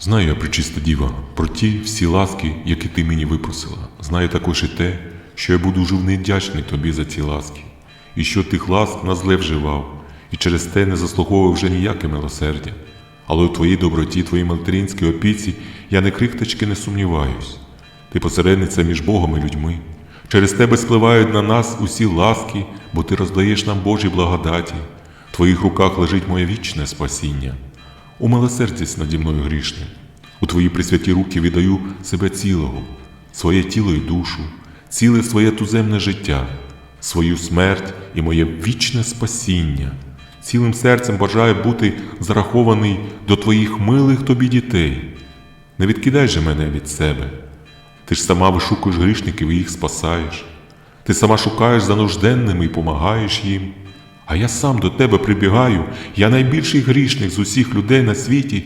Знаю я, пречиста діва, про ті всі ласки, які ти мені випросила. Знаю також і те, що я буду живний вдячний тобі за ці ласки, і що тих ласк на зле вживав, і через те не заслуговував вже ніяке милосердя. Але у твоїй доброті, твоїй материнській опіці я не крихточки не сумніваюсь. Ти посередниця між Богом і людьми. Через тебе спливають на нас усі ласки, бо ти роздаєш нам Божі благодаті. В твоїх руках лежить моє вічне спасіння. Умилосердясь наді мною грішним. У твої присвяті руки віддаю себе цілого, своє тіло і душу, ціле своє туземне життя, свою смерть і моє вічне спасіння. Цілим серцем бажаю бути зарахований до твоїх милих тобі дітей. Не відкидай же мене від себе. Ти ж сама вишукуєш грішників і їх спасаєш. Ти сама шукаєш за нужденними і помагаєш їм. А я сам до тебе прибігаю, я найбільший грішник з усіх людей на світі.